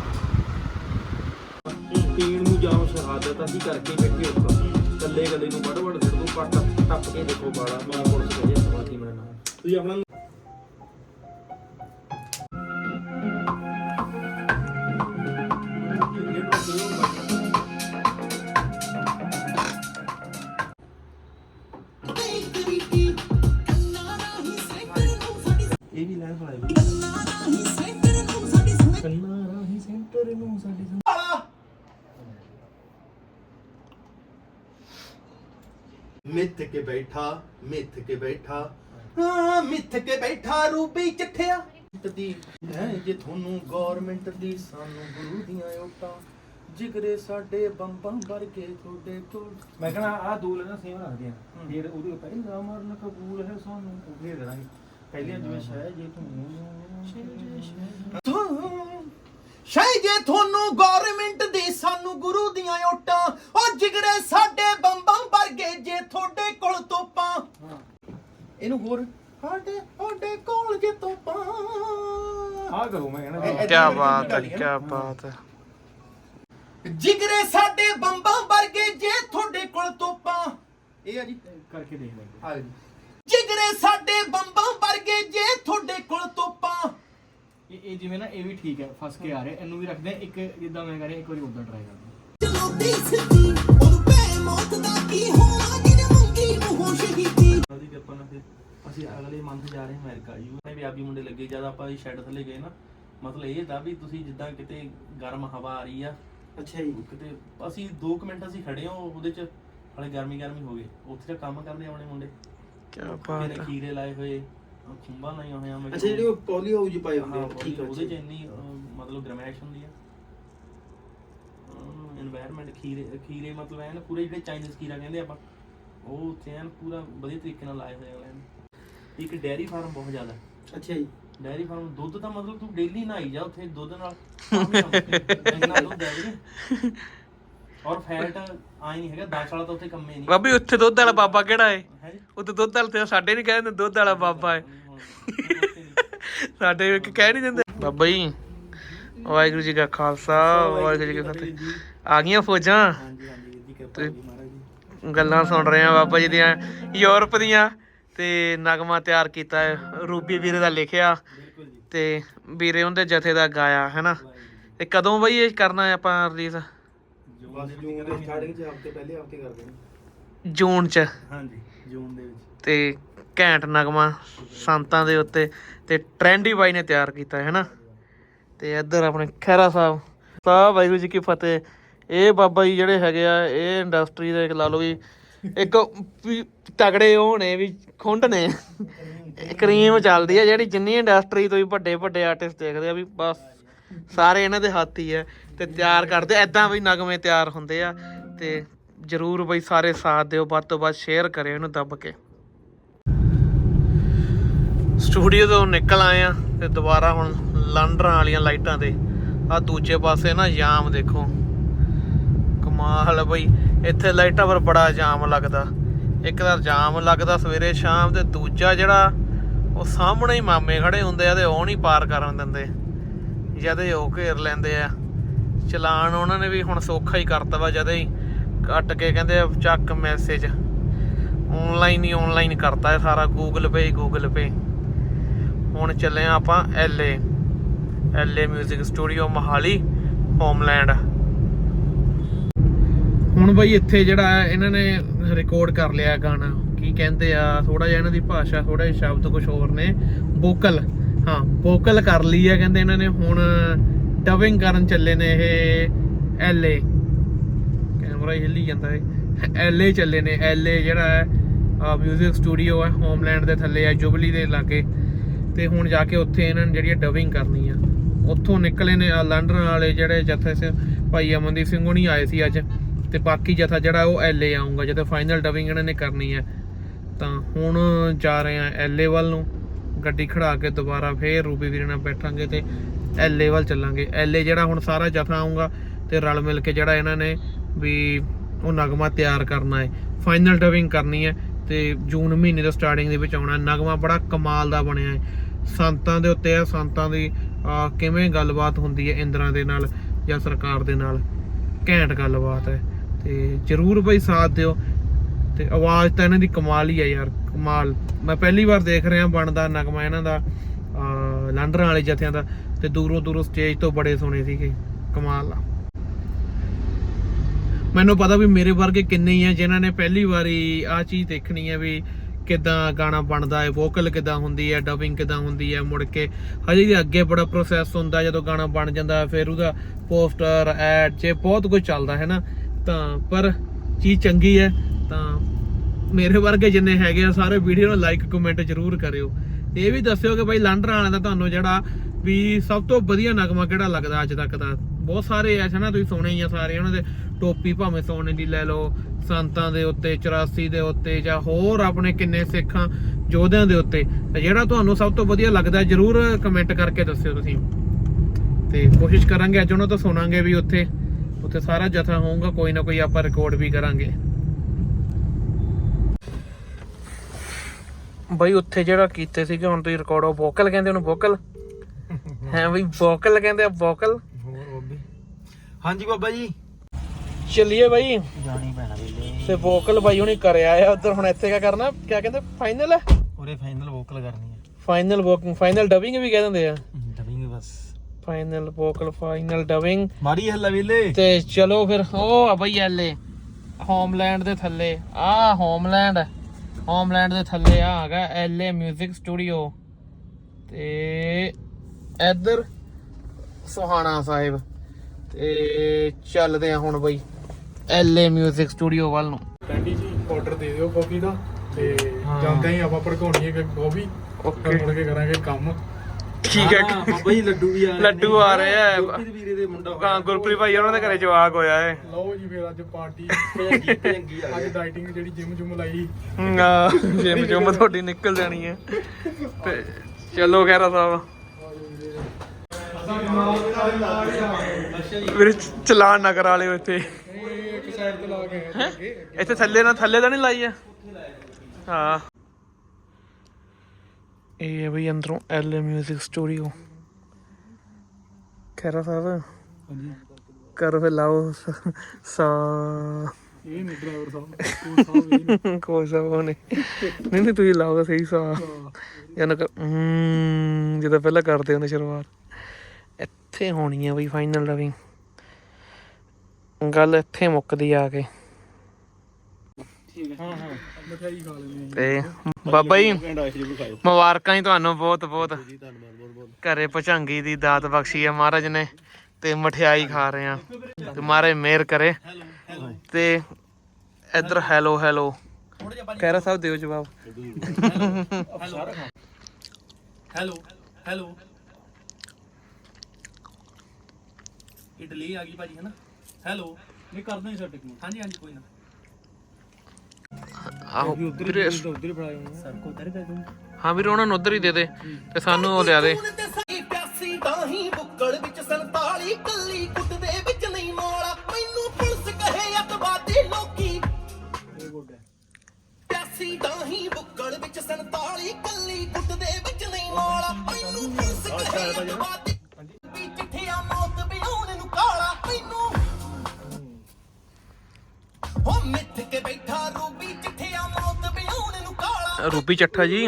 ਪੀਣ ਨੂੰ ਜਾਓ ਸ਼ਹਾਦਤ ਅਸੀਂ ਕਰਕੇ ਬੈਠੇ ਉੱਪਰ। ਕੱਲੇ ਕੱਲੇ ਨੂੰ ਵੜ ਵੜ ਸਿਰ ਤੋਂ ਪੱਟ ਟੱਪ ਕੇ ਦੇਖੋ ਬਾਲਾ ਮੈਂ ਪੁਲਿਸ ਕਹੇ ਸਵਾਤੀ ਮੈਂ ਨਾਲ ਤੁਸੀਂ ਆਪਣਾ ਮਿੱਥ ਕੇ ਬੈਠਾ। ਹਾਂ ਮਿੱਥ ਕੇ ਬੈਠਾ ਰੂਪੀ ਚੱਠਿਆ। ਦੀ ਹੈ ਜੇ ਤੁਹਾਨੂੰ ਗਵਰਨਮੈਂਟ ਦੀ ਸਾਨੂੰ ਗੁਰੂ ਦੀਆਂ ਓਟਾਂ ਜਿਗਰੇ ਸਾਡੇ ਬੰਬਾਂ ਵਰਗੇ ਤੁਹਾਡੇ ਕੋਲ ਮੈਂ ਕਹਣਾ ਆ ਦੋ ਲੈਣਾ ਸੇਮ ਰੱਖਦੇ ਆ ਫਿਰ ਉਹਦੇ ਪਹਿਲਾ ਮਰਨ ਕਬੂਲ ਹੈ ਸਾਨੂੰ। ਉਹ ਫੇਰ ਕਰਾਂਗੇ। ਪਹਿਲੇ ਜਿਵੇਂ ਸ਼ਾਇ ਜੇ ਤੂੰ ਸ਼ਾਇਦ ਜੇ ਤੁਹਾਨੂੰ ਗਵਰਨਮੈਂਟ ਦੀ ਸਾਨੂੰ ਗੁਰੂ ਦੀਆਂ ਓਟਾਂ ਉਹ ਜਿਗਰੇ ਸਾਡੇ ਬੰਬਾਂ ਇਹਨੂੰ ਹੋਰ ਸਾਡੇ ਸਾਡੇ ਕੋਲ ਜੇ ਤੋਪਾਂ ਆ ਕਰੋ ਮੈਂ ਇਹ- ਕਹਣਾ ਇਹ- ਕੀ ਬਾਤ ਹੈ ਕੀ ਬਾਤ ਹੈ। ਜਿਗਰੇ ਸਾਡੇ ਬੰਬਾਂ ਵਰਗੇ ਜੇ ਤੁਹਾਡੇ ਕੋਲ ਤੋਪਾਂ। ਇਹ ਆ ਜੀ। ਕਰਕੇ ਦੇਖ ਲੈ ਆ ਜੀ। ਜਿਗਰੇ ਸਾਡੇ ਬੰਬਾਂ ਵਰਗੇ ਜੇ ਤੁਹਾਡੇ ਕੋਲ ਤੋਪਾਂ। ਇਹ ਇਹ ਜਿਵੇਂ ਨਾ ਇਹ ਵੀ ਠੀਕ ਹੈ ਫਸ ਕੇ ਆ ਰਿਹਾ। ਇਹਨੂੰ ਵੀ ਰੱਖਦੇ ਆ ਇੱਕ ਜਿੱਦਾਂ ਮੈਂ ਕਰ ਰਿਹਾ ਇੱਕ ਵਾਰੀ ਉਦਾਂ ਟਰਾਈ ਕਰਦੇ ਚਲੋ ਦੀ ਸਿੱਧੀ ਉਹ ਪੈ ਮੌਤ ਦਾ ਕੀ ਹੋਣਾ ਕਿ ਆਪਾਂ ਨਾ ਫਿਰ ਅਸੀਂ ਅਗਲੇ ਮੰਥ ਜਾ ਰਹੇ ਹਾਂ ਅਮਰੀਕਾ। ਯੂ ਨੇ ਵੀ ਆਪੀ ਮੁੰਡੇ ਲੱਗੇ ਜਦ ਆਪਾਂ ਸ਼ੈਡ ਥੱਲੇ ਗਏ ਨਾ ਮਤਲਬ ਇਹ ਤਾਂ ਵੀ ਤੁਸੀਂ ਜਿੱਦਾਂ ਕਿਤੇ ਗਰਮ ਹਵਾ ਆ ਰਹੀ ਆ ਅੱਛਾ ਜੀ। ਕਿਤੇ ਅਸੀਂ 2 ਮਿੰਟ ਅਸੀਂ ਖੜੇ ਹਾਂ ਉਹਦੇ ਚ ਹਲੇ ਗਰਮੀ ਗਰਮੀ ਹੋ ਗਈ। ਉੱਥੇ ਤਾਂ ਕੰਮ ਕਰਦੇ ਆਪਣੇ ਮੁੰਡੇ। ਕੀ ਬਾਤ ਹੈ ਖੀਰੇ ਲਾਏ ਹੋਏ ਖੁੰਬਾ ਨਹੀਂ ਹੋਇਆ ਮੈਂ ਅੱਛਾ ਜਿਹੜੀ ਉਹ ਪੋਲੀਓ ਉਜ ਪਾਏ ਹੁੰਦੇ ਆ ਠੀਕ ਹੈ ਉਹਦੇ ਚ ਇੰਨੀ ਮਤਲਬ ਗਰਮੈਸ਼ ਹੁੰਦੀ ਆ। এনवायरमेंट ਖੀਰੇ ਖੀਰੇ ਮਤਲਬ ਐਨ ਪੂਰੇ ਜਿਹੜੇ ਚਾਈਨੀਜ਼ ਖੀਰਾ ਕਹਿੰਦੇ ਆਪਾਂ ਉਹ ਉੱਥੇ ਐਨ ਪੂਰਾ ਵਧੀਆ ਤਰੀਕੇ ਨਾਲ ਲਾਏ ਹੋਏ ਆ ਅਗਲੇ ਨੇ। ਇੱਕ ਡੈਰੀ ਫਾਰਮ ਬਹੁਤ ਜ਼ਿਆਦਾ। ਅੱਛਾ ਜੀ। ਡੈਰੀ ਫਾਰਮ ਦੁੱਧ ਤਾਂ ਮਤਲਬ ਤੂੰ ਡੇਲੀ ਨਹਾਈ ਜਾ ਉੱਥੇ ਦੁੱਧ ਨਾਲ ਇੰਨਾ ਦੁੱਧ ਹੈ ਵੀਰੇ। ਔਰ ਫੈਟ ਆਈ ਨਹੀਂ ਹੈਗਾ 10 ਵਾਲਾ ਤਾਂ ਉੱਥੇ ਕੰਮੇ ਨਹੀਂ। ਬਾਬੀ ਉੱਥੇ ਦੁੱਧ ਵਾਲਾ ਬਾਬਾ ਕਿਹੜਾ ਏ? ਉੱਥੇ ਦੁੱਧ ਵਾਲਾ ਤੇ ਸਾਡੇ ਨਹੀਂ ਕਹਿੰਦੇ ਦੁੱਧ ਵਾਲਾ ਬਾਬਾ ਏ। ਸਾਡੇ ਇੱਕ ਕਹਿ ਨਹੀਂ ਦਿੰਦੇ। ਬਾਬਾ ਜੀ ਵਾਹਿਗੁਰੂ ਜੀ ਕਾ ਖਾਲਸਾ ਵਾਹਿਗੁਰੂ ਜੀ ਕੀ ਫਤਿਹ। ਆ ਗਈਆਂ ਫੌਜਾਂ? ਹਾਂਜੀ ਹਾਂਜੀ ਜੀ ਕਿਰਪਾ ਜੀ ਗੱਲਾਂ ਸੁਣ ਰਹੇ ਆ ਬਾਬਾ ਜੀ ਦੀਆਂ ਯੂਰਪ ਦੀਆਂ ਤੇ ਨਗਮਾ ਤਿਆਰ ਕੀਤਾ ਹੈ। ਰੂਬੀ ਵੀਰੇ ਦਾ ਲਿਖਿਆ ਤੇ ਵੀਰੇ ਉਹਦੇ ਜਥੇ ਦਾ ਗਾਇਆ ਹੈਨਾ? ਤੇ ਕਦੋਂ ਬਈ ਇਹ ਕਰਨਾ ਹੈ ਆਪਾਂ ਰਿਲੀਜ਼ ਜੂਨ ਚ ਹਫ਼ਤੇ ਪਹਿਲੇ ਹਫ਼ਤੇ ਕਰਦੇ ਨੇ ਜੂਨ ਚ? ਹਾਂਜੀ ਜੂਨ ਦੇ ਵਿੱਚ। ਤੇ ਘੈਂਟ ਨਗਮਾ ਸੰਤਾਂ ਦੇ ਉੱਤੇ ਤੇ ਟ੍ਰੈਂਡੀ ਬਾਈ ਨੇ ਤਿਆਰ ਕੀਤਾ ਹੈ ਹੈਨਾ? ਤੇ ਇੱਧਰ ਆਪਣੇ ਖੈਰਾ ਸਾਹਿਬ। ਸਾਹਿਬ ਵਾਹਿਗੁਰੂ ਜੀ ਕੀ ਫਤਿਹ। ਇਹ ਬਾਬਾ ਜੀ ਜਿਹੜੇ ਹੈਗੇ ਆ, ਇਹ ਇੰਡਸਟਰੀ ਦੇ ਲਾ ਲਓ ਵੀ ਇੱਕ ਵੀ ਤਗੜੇ ਉਹ ਨੇ, ਵੀ ਖੁੰਡ ਨੇ। ਕਰੀਮ ਚੱਲਦੀ ਆ, ਜਿਹੜੀ ਜਿੰਨੀ ਇੰਡਸਟਰੀ ਤੋਂ ਵੀ ਵੱਡੇ ਵੱਡੇ ਆਰਟਿਸਟ ਦੇਖਦੇ ਆ ਵੀ ਬਸ ਸਾਰੇ ਇਹਨਾਂ ਦੇ ਹੱਥ ਹੀ ਆ ਤੇ ਤਿਆਰ ਕਰਦੇ ਐਦਾਂ ਵੀ ਨਗਮੇ ਤਿਆਰ ਹੁੰਦੇ ਆ ਤੇ ਜਰੂਰ ਬਈ ਸਾਰੇ ਸਾਥ ਦਿਓ, ਵੱਧ ਤੋਂ ਵੱਧ ਸ਼ੇਅਰ ਕਰਿਓ ਇਹਨੂੰ ਦੱਬ ਕੇ। ਸਟੂਡੀਓ ਤੋਂ ਨਿਕਲ ਆਏ ਆ ਤੇ ਦੁਬਾਰਾ ਹੁਣ ਲੰਡਰਾਂ ਵਾਲੀਆਂ ਲਾਈਟਾਂ ਤੇ। ਆ ਦੂਜੇ ਪਾਸੇ ਨਾ ਜਾਮ ਦੇਖੋ। ਕਮਾਲ ਬਈ। ਇੱਥੇ ਲਾਈਟਾਂ ਪਰ ਬੜਾ ਜਾਮ ਲੱਗਦਾ। ਇੱਕ ਤਾਂ ਜਾਮ ਲੱਗਦਾ ਸਵੇਰੇ ਸ਼ਾਮ ਤੇ ਦੂਜਾ ਜਿਹੜਾ ਉਹ ਸਾਹਮਣੇ ਹੀ ਮਾਮੇ ਖੜੇ ਹੁੰਦੇ ਆ ਤੇ ਉਹ ਨਹੀਂ ਪਾਰ ਕਰਨ ਦਿੰਦੇ। ਜਦ ਇਹ ਉਹ ਘੇਰ ਲੈਂਦੇ ਆ। ਚਲਾਨ ਉਹਨਾਂ ਨੇ ਵੀ ਹੁਣ ਸੌਖਾ ਹੀ ਕਰਤਾ ਵਾ ਜਦ ਹੀ ਕੱਟ ਕੇ ਕਹਿੰਦੇ ਚੱਕ ਮੈਸੇਜ ਆਨਲਾਈਨ ਹੀ ਆਨਲਾਈਨ ਕਰਤਾ ਹੈ ਸਾਰਾ ਗੂਗਲ ਪੇ ਗੂਗਲ ਪੇ ਹੁਣ ਚੱਲੇ ਆ ਆਪਾਂ LA LA 뮤직 studio Mohali homeland ਹੁਣ ਬਾਈ ਇੱਥੇ ਜਿਹੜਾ ਇਹਨਾਂ ਨੇ ਰਿਕਾਰਡ ਕਰ ਲਿਆ ਗਾਣਾ, ਕੀ ਕਹਿੰਦੇ ਆ ਥੋੜਾ ਜਿਹਾ ਇਹਨਾਂ ਦੀ ਭਾਸ਼ਾ ਥੋੜਾ ਜਿਹਾ ਸ਼ਬਦ ਕੁਝ ਹੋਰ ਨੇ ਵੋਕਲ ਹਾਂ ਵੋਕਲ ਕਰ ਲਈ ਆ ਕਹਿੰਦੇ ਇਹਨਾਂ ਨੇ, ਹੁਣ ਡਬਿੰਗ ਕਰਨ ਚੱਲੇ ਨੇ ਇਹ ਐਲਏ ਕੈਮਰਾ ਹੀ ਹਿੱਲੀ ਜਾਂਦਾ ਹੈ ਐਲਏ ਚੱਲੇ ਨੇ ਐਲਏ ਜਿਹੜਾ ਹੈ ਮਿਊਜ਼ਿਕ ਸਟੂਡੀਓ ਹੈ ਹੋਮਲੈਂਡ ਦੇ ਥੱਲੇ ਹੈ, ਜੁਬਲੀ ਦੇ ਲਾਗੇ, ਤੇ ਹੁਣ ਜਾ ਕੇ ਉੱਥੇ ਇਹਨਾਂ ਨੇ ਜਿਹੜੀ ਡਬਿੰਗ ਕਰਨੀ ਆ। ਉੱਥੋਂ ਨਿਕਲੇ ਨੇ, ਆਹ ਲੰਡਨ ਵਾਲੇ ਜਿਹੜੇ ਜਥੇ ਸੇ ਭਾਈ ਅਮਨਦੀਪ ਸਿੰਘ ਹੋਣੀ ਆਏ ਸੀ ਅੱਜ। ਤੇ ਬਾਕੀ ਜਥਾ ਜਿਹੜਾ ਉਹ ਐਲਏ ਆਉਂਗਾ ਜਦੋਂ ਫਾਈਨਲ ਡਬਿੰਗ ਇਹਨਾਂ ਨੇ ਕਰਨੀ ਹੈ, ਤਾਂ ਹੁਣ ਜਾ ਰਹੇ ਆ ਐਲਏ ਵੱਲ ਨੂੰ। ਗੱਡੀ ਖੜਾ ਕੇ ਦੁਬਾਰਾ ਫੇਰ ਰੂਬੀ ਵੀਰੇ ਨਾਲ ਬੈਠਾਂਗੇ ਤੇ ਐਲਏ ਵੱਲ ਚੱਲਾਂਗੇ। ਐਲਏ ਜਿਹੜਾ ਹੁਣ ਸਾਰਾ ਜਥਾ ਆਉਂਗਾ ਤੇ ਰਲ ਮਿਲ ਕੇ ਜਿਹੜਾ ਇਹਨਾਂ ਨੇ ਵੀ ਉਹ ਨਗਮਾ ਤਿਆਰ ਕਰਨਾ ਹੈ। ਫਾਈਨਲ ਡਬਿੰਗ ਕਰਨੀ ਹੈ ਤੇ ਜੂਨ ਮਹੀਨੇ ਦਾ ਸਟਾਰਟਿੰਗ ਦੇ ਵਿੱਚ ਆਉਣਾ। ਨਗਮਾ ਬੜਾ ਕਮਾਲ ਦਾ ਬਣਿਆ ਹੈ। ਸੰਤਾਂ ਦੇ ਉੱਤੇ ਆ, ਸੰਤਾਂ ਦੀ ਕਿਵੇਂ ਗੱਲਬਾਤ ਹੁੰਦੀ ਹੈ ਇੰਦਰਾਂ ਦੇ ਨਾਲ ਜਾਂ ਸਰਕਾਰ ਦੇ ਨਾਲ? ਘੈਂਟ ਗੱਲਬਾਤ ਹੈ। ਤੇ ਜਰੂਰ ਬਈ ਸਾਥ ਦਿਓ। ਤੇ ਆਵਾਜ਼ ਤਾਂ ਇਹਨਾਂ ਦੀ ਕਮਾਲ ਹੀ ਹੈ ਯਾਰ, ਕਮਾਲ। ਮੈਂ ਪਹਿਲੀ ਵਾਰ ਦੇਖ ਰਿਹਾ ਬਣਦਾ ਨਗਮਾ ਇਹਨਾਂ ਦਾ, ਅਹ ਵਾਲੇ ਜਥਿਆਂ ਦਾ, ਤੇ ਦੂਰੋਂ ਦੂਰੋਂ ਸਟੇਜ ਤੋਂ ਬੜੇ ਸੋਹਣੇ ਸੀਗੇ। ਕਮਾਲ ਆ। ਮੈਨੂੰ ਪਤਾ ਵੀ ਮੇਰੇ ਵਰਗੇ ਕਿੰਨੇ ਹੀ ਆ ਜਿਨ੍ਹਾਂ ਨੇ ਪਹਿਲੀ ਵਾਰੀ ਆ ਚੀਜ਼ ਦੇਖਣੀ ਹੈ ਵੀ ਕਿਦਾਂ ਗਾਣਾ ਬਣਦਾ ਹੈ ਵੋਕਲ ਕਿਦਾਂ ਹੁੰਦੀ ਹੈ ਡਬਿੰਗ ਕਿਦਾਂ ਹੁੰਦੀ ਹੈ, ਮੁੜ ਕੇ ਹਜੇ ਵੀ ਅੱਗੇ ਬੜਾ ਪ੍ਰੋਸੈਸ ਹੁੰਦਾ ਜਦੋਂ ਗਾਣਾ ਬਣ ਜਾਂਦਾ, ਫਿਰ ਉਹਦਾ ਪੋਸਟਰ ਐਡ ਜੇ ਬਹੁਤ ਕੁਝ ਚੱਲਦਾ ਹੈ ਨਾ ਤਾਂ ਪਰ ਚੀਜ਼ ਚੰਗੀ ਹੈ, ਤਾਂ ਮੇਰੇ ਵਰਗੇ ਜਿੰਨੇ ਹੈਗੇ ਆ ਸਾਰੇ ਵੀਡੀਓ ਨੂੰ ਲਾਈਕ ਕਮੈਂਟ ਜ਼ਰੂਰ ਕਰਿਓ। ਤੇ ਇਹ ਵੀ ਦੱਸਿਓ ਕਿ ਭਾਈ ਲੰਡਨ ਵਾਲਿਆਂ ਦਾ ਤੁਹਾਨੂੰ ਜਿਹੜਾ ਵੀ ਸਭ ਤੋਂ ਵਧੀਆ ਨਗਮਾ ਕਿਹੜਾ ਲੱਗਦਾ ਅੱਜ ਤੱਕ ਦਾ? ਬਹੁਤ ਸਾਰੇ ਐਸੇ ਨਾ, ਤੁਸੀਂ ਸੁਣੇ ਹੀ ਆ ਸਾਰੇ ਉਹਨਾਂ ਦੇ, ਟੋਪੀ ਭਾਵੇਂ ਸੋਨੇ ਦੀ ਲੈ ਲਓ, ਸੰਤਾਂ ਦੇ ਉੱਤੇ 84 ਦੇ ਉੱਤੇ ਜਾਂ ਹੋਰ ਆਪਣੇ ਕਿੰਨੇ ਸਿੱਖਾਂ ਯੋਧਿਆਂ ਦੇ ਉੱਤੇ। ਜਿਹੜਾ ਤੁਹਾਨੂੰ ਸਭ ਤੋਂ ਵਧੀਆ ਲੱਗਦਾ ਜਰੂਰ ਕਮੈਂਟ ਕਰਕੇ ਦੱਸਿਓ ਤੁਸੀਂ। ਤੇ ਕੋਸ਼ਿਸ਼ ਕਰਾਂਗੇ, ਅੱਜ ਉਹਨਾਂ ਤੋਂ ਸੁਣਾਂਗੇ ਵੀ ਉੱਥੇ। ਉੱਥੇ ਸਾਰਾ ਜਥਾ ਹੋਊਗਾ ਕੋਈ ਨਾ ਕੋਈ ਆਪਾਂ ਰਿਕਾਰਡ ਵੀ ਕਰਾਂਗੇ। ਬਈ ਉੱਥੇ ਜਿਹੜਾ ਕੀਤੇ ਸੀਗੇ ਹੁਣ ਤੁਸੀਂ ਰਿਕਾਰਡ ਉਹ ਵੋਕਲ ਕਹਿੰਦੇ ਉਹਨੂੰ ਵੋਕਲ ਹੈ ਬਈ ਵੋਕਲ ਕਹਿੰਦੇ ਆ ਵੋਕਲ ਹਾਂਜੀ ਬਾਬਾ ਜੀ। ਚੱਲੀਏ ਬਾਈ। ਜਾਣੀ ਪੈਣਾ ਵੇਲੇ ਤੇ ਵੋਕਲ ਬਾਈ ਹੁਣੀ ਕਰਿਆ ਆ ਉਧਰ ਹੁਣ ਇੱਥੇ ਕੀ ਕਰਨਾ? ਕੀ ਕਹਿੰਦੇ? ਫਾਈਨਲ ਹੈ ਉਹਦੇ ਫਾਈਨਲ ਵੋਕਲ ਕਰਨੀ ਹੈ ਫਾਈਨਲ ਵੋਕਿੰਗ ਫਾਈਨਲ ਡਬਿੰਗ ਵੀ ਕਹਿ ਦਿੰਦੇ ਆ। ਫਾਈਨਲ ਵੋਕਲ ਫਾਈਨਲ ਡਬਿੰਗ ਮਾਰੀ ਹੱਲਾ ਵੇਲੇ ਤੇ ਚਲੋ ਫਿਰ ਉਹ ਆ ਬਈ ਐਲਏ ਹੋਮਲੈਂਡ ਦੇ ਥੱਲੇ ਆ ਹੋਮਲੈਂਡ ਹੋਮਲੈਂਡ ਦੇ ਥੱਲੇ ਆ ਹੈਗਾ ਐਲਏ 뮤직 ਸਟੂਡੀਓ ਤੇ ਇੱਧਰ ਸੁਹਾਣਾ ਸਾਹਿਬ ਤੇ ਚੱਲਦੇ ਆ ਹੁਣ ਬਈ ਐਲਏ 뮤직 ਸਟੂਡੀਓ ਵੱਲ ਨੂੰ ਟੈਂਡੀ ਜੀ ਆਰਡਰ ਦੇ ਦਿਓ ਕਾਫੀ ਦਾ ਤੇ ਜਾਂਦੇ ਹੀ ਆਪਾਂ ਭੜਕਾਉਣੀ ਹੈ ਕਾਫੀ ਓਕੇ ਮੁੜ ਕੇ ਕਰਾਂਗੇ ਕੰਮ ਠੀਕ ਹੈ। ਬਾਬਾ ਜੀ ਲੱਡੂ ਵੀ ਆ ਲੱਡੂ ਆ ਰਹੇ ਆ। ਗੁਰਪ੍ਰੀਤ ਵੀਰੇ ਦੇ ਮੁੰਡਾ ਹਾਂ ਗੁਰਪ੍ਰੀਤ ਭਾਈ ਉਹਨਾਂ ਦੇ ਘਰੇ ਜਵਾਕ ਹੋਇਆ ਏ ਲਓ ਜੀ ਫਿਰ ਅੱਜ ਪਾਰਟੀ। ਭਜੰਗੀ ਭਜੰਗੀ ਆ ਅੱਜ ਡਾਈਟਿੰਗ ਜਿਹੜੀ ਜਿਮ ਜੁਮ ਲਾਈ। ਜਿਮ ਜਿਮ ਤੁਹਾਡੀ ਨਿਕਲ ਜਾਣੀ ਹੈ। ਤੇ ਚਲੋ ਖੈਰਾ ਸਾਹਿਬ। ਵੀਰੇ ਚ- ਚਲਾਨ ਨਾ ਕਰਾ ਲਿਓ ਇੱਥੇ। ਇੱਕ ਸਾਈਡ ਤੇ ਲਾ ਕੇ ਆਏ ਇੱਥੇ ਥੱਲੇ ਨਾ ਥੱਲੇ ਤਾਂ ਨਹੀਂ ਲਾਈ ਆ? ਹਾਂ। ਇਹ ਹੈ ਬਈ ਅੰਦਰੋਂ ਐਲ 뮤직 ਸਟੂਡੀਓ ਖੈਰਾ ਸਾਹਿਬ ਹਾਂਜੀ। ਕਰੋ ਫਿਰ ਲਾਓ। ਸ- ਇਹ ਨਹੀਂ ਡਰਾਈਵਰ ਸਾਹਿਬ ਕੋਲ ਸਾਹਿਬ ਇਹ ਨੀ। ਨਹੀਂ। ਨਹੀਂ ਤੁਸੀਂ ਲਾਓ ਸਹੀ ਸਾ ਕਰ ਹਮ, ਜਦੋਂ ਪਹਿਲਾਂ ਕਰਦੇ ਹੁੰਦੇ ਸ਼ੁਰੂਆਤ। ਇੱਥੇ ਹੋਣੀ ਆ ਬਈ ਫਾਈਨਲ ਰਵਿੰਗ ਗੱਲ ਇੱਥੇ ਮੁੱਕਦੀ ਆ ਕੇ। ਮਠਿਆਈ ਖਾ ਲੈਣੀ ਤੇ ਬਾਬਾ ਜੀ ਮੁਬਾਰਕਾਂ ਜੀ ਤੁਹਾਨੂੰ ਬਹੁਤ ਬਹੁਤ। ਘਰੇ ਪਚੰਗੀ ਦੀ ਦਾਤ ਬਖਸ਼ੀ ਹੈ ਮਹਾਰਾਜ ਨੇ ਤੇ ਮਠਿਆਈ ਖਾ ਰਹੇ ਆ ਤੇ ਮਹਾਰਾਜ ਮਿਹਰ ਕਰੇ। ਤੇ ਇੱਧਰ ਹੈਲੋ ਹੈਲੋ। ਕਹਿਰਾ ਸਾਹਿਬ ਦਿਓ ਜਵਾਬ। Hello hello. ਇਟਲੀ ਆ ਗਈ ਭਾਜੀ ਹਨਾ ਹੈਲੋ। ਨਹੀਂ ਕਰਦਾ ਹੀ ਸਰ ਟੈਕਨੀਕ ਹਾਂਜੀ ਹਾਂਜੀ ਕੋਈ ਨਾ। ਆਹੋ ਵੀਰੇ ਉਧਰ ਹੀ ਫੜਾਇਆ ਸਰ ਕੋ ਉਧਰ ਕਰ ਦੂੰ ਹਾਂ ਵੀਰੇ ਉਹਨਾਂ ਨੂੰ ਉਧਰ ਹੀ ਦੇ ਦੇ ਤੇ ਸਾਨੂੰ ਉਹ ਲਿਆ ਦੇ। ਪਿਆਸੀ ਦਾਹੀ ਬੁੱਕਲ ਵਿੱਚ 47 ਕੱਲੀ ਕੁੱਟ ਦੇ ਵਿੱਚ ਨਹੀਂ ਮੋੜਾ ਮੈਨੂੰ ਪੁਲਿਸ ਕਹੇ ਅਤਵਾਦੀ ਲੋਕੀ। ਪਿਆਸੀ ਦਾਹੀ ਬੁੱਕਲ ਰੂਬੀ ਚੱਠਾ ਜੀ।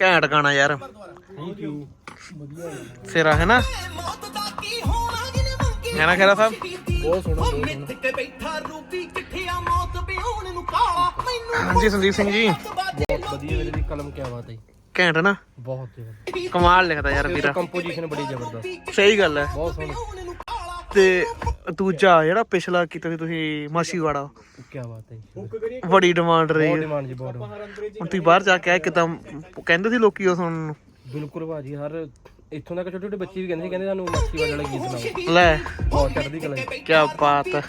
ਘੈਂਟ ਗਾਣਾ ਯਾਰ। ਸਿਰਾ ਹੈ ਨਾ? ਮੌਤ ਦਾ ਕੀ ਹੋਣਾ ਜਿਹਨੇ ਮੰਗੀ ਹੈ ਨਾ ਖੈਰਾ ਸਾਹਿਬ? ਬਹੁਤ ਸੋਹਣਾ ਮਿੱਥ ਕੇ ਬੈਠਾ ਰੂਪੀ ਕਿੱਠਿਆ ਮੌਤ ਬਿਉਣ ਨੂੰ ਕਾਲਾ ਮੈਨੂੰ ਹਾਂਜੀ ਸੰਦੀਪ ਸਿੰਘ ਜੀ। ਬਹੁਤ ਵਧੀਆ ਵੀਰੇ ਦੀ ਕਲਮ ਕੀ ਬਾਤ ਹੈ ਘੈਂਟ ਨਾ? ਬਹੁਤ ਜ਼ਿਆਦਾ ਕਮਾਲ ਲਿਖਦਾ ਯਾਰ ਵੀਰਾ। ਕੰਪੋਜੀਸ਼ਨ ਬੜੀ ਜ਼ਬਰਦਸਤ। ਸਹੀ ਗੱਲ ਹੈ। ਬਹੁਤ ਸੋਹਣੀ। ਤੇ ਦੂਜਾ ਜਿਹੜਾ ਪਿਛਲਾ ਕੀਤਾ ਸੀ ਤੁਸੀਂ ਮਾਸ਼ੀਵਾੜਾ ਕੀ ਬਾਤ ਹੈ ਬੜੀ ਡਿਮਾਂਡ ਰਹੀ ਬਹੁਤ ਹੈ। ਡਿਮਾਂਡ ਜੀ ਬਹੁਤ ਹੁਣ ਤੁਸੀਂ ਬਾਹਰ ਜਾ ਕੇ ਆਏ ਕਿਦਾਂ ਕਹਿੰਦੇ ਸੀ ਲੋਕੀ ਉਹ ਸੁਣਨ ਨੂੰ? ਬਿਲਕੁਲ ਭਾਜੀ ਹਰ ਇੱਥੋਂ ਤੱਕ ਛੋਟੇ ਛੋਟੇ ਬੱਚੇ ਵੀ ਕਹਿੰਦੇ ਸੀ ਕਹਿੰਦੇ ਸਾਨੂੰ ਮੱਛੀ ਵਾਲੇ ਗੀਤ ਸੁਣਾਓ। ਲੈ। ਬਹੁਤ ਚੜ੍ਹਦੀ ਕਲਾ ਕੀ ਬਾਤ ਹੈ।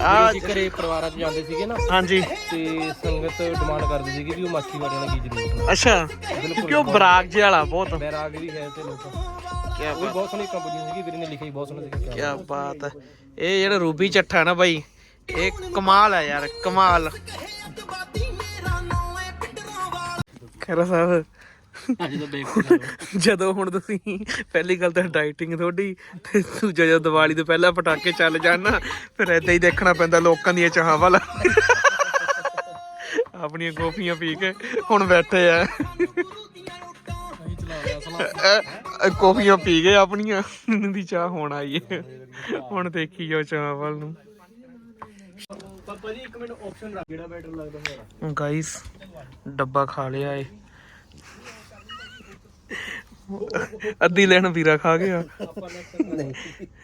ਆ ਅਸੀਂ ਘਰੇ ਪਰਿਵਾਰਾਂ 'ਚ ਜਾਂਦੇ ਸੀਗੇ ਨਾ ਹਾਂਜੀ। ਤੇ ਸੰਗਤ ਡਿਮਾਂਡ ਕਰਦੀ ਸੀਗੀ ਵੀ ਉਹ ਮੱਛੀ ਵਾਲੇ ਵਾਲਾ ਗੀਤ ਜ਼ਰੂਰ ਸੁਣਾਓ। ਅੱਛਾ। ਕਿਉਂਕਿ ਉਹ ਬਰਾਗ ਜਿਹਾ ਵਾਲਾ ਬਹੁਤ। ਬੈਰਾਗ ਵੀ ਹੈ ਤੇ ਲੋਕ। ਕੀ ਉਹ ਵੀ ਬਹੁਤ ਸੋਹਣੀ ਕੰਪੋਜੀਸ਼ਨ ਸੀਗੀ ਵੀਰੇ ਨੇ ਲਿਖੀ ਬਹੁਤ ਸੋਹਣਾ ਸੀਗਾ ਕਿਆ ਕੀ ਬਾਤ ਹੈ। ਇਹ ਜਿਹੜਾ ਰੂਬੀ ਚੱਠਾ ਨਾ ਬਾਈ ਇਹ ਕਮਾਲ ਹੈ ਯਾਰ ਕਮਾਲ। ਖੈਰਾ ਸਾਹਿਬ। ਅੱਜ ਤਾਂ ਬੇਕ ਜਦੋਂ ਹੁਣ ਤੁਸੀਂ ਪਹਿਲੀ ਗੱਲ ਤਾਂ ਡਾਈਟਿੰਗ ਤੁਹਾਡੀ ਤੇ ਦੂਜਾ ਜਦੋਂ ਦੀਵਾਲੀ ਤੋਂ ਪਹਿਲਾਂ ਪਟਾਕੇ ਚੱਲ ਜਾਣ ਨਾ ਫਿਰ ਏਦਾਂ ਹੀ ਦੇਖਣਾ ਪੈਂਦਾ ਲੋਕਾਂ ਦੀਆਂ ਚਾਹਾਂ ਵੱਲ। ਆਪਣੀਆਂ ਕੌਫੀਆਂ ਪੀ ਕੇ ਹੁਣ ਬੈਠੇ ਆ। ਅ- ਅ- ਕੌਫੀਆਂ ਪੀ ਗਏ ਆਪਣੀਆਂ। ਇਹਨਾਂ ਦੀ ਚਾਹ ਹੁਣ ਆਈ ਹੈ ਹੁਣ ਦੇਖੀ ਜਾਓ ਚਾਹ ਵੱਲ ਨੂੰ। ਪਾਪਾ ਜੀ ਇੱਕ ਮਿੰਟ ਆਪਸ਼ਨ ਰੱਖ ਕਿਹੜਾ ਬੈਟਰ ਲੱਗਦਾ ਮੇਰਾ ਗਾਈਸ ਡੱਬਾ ਖਾ ਲਿਆ ਏ। ਅੱਧੀ ਲੈਣ ਵੀਰਾ ਖਾ ਗਿਆ।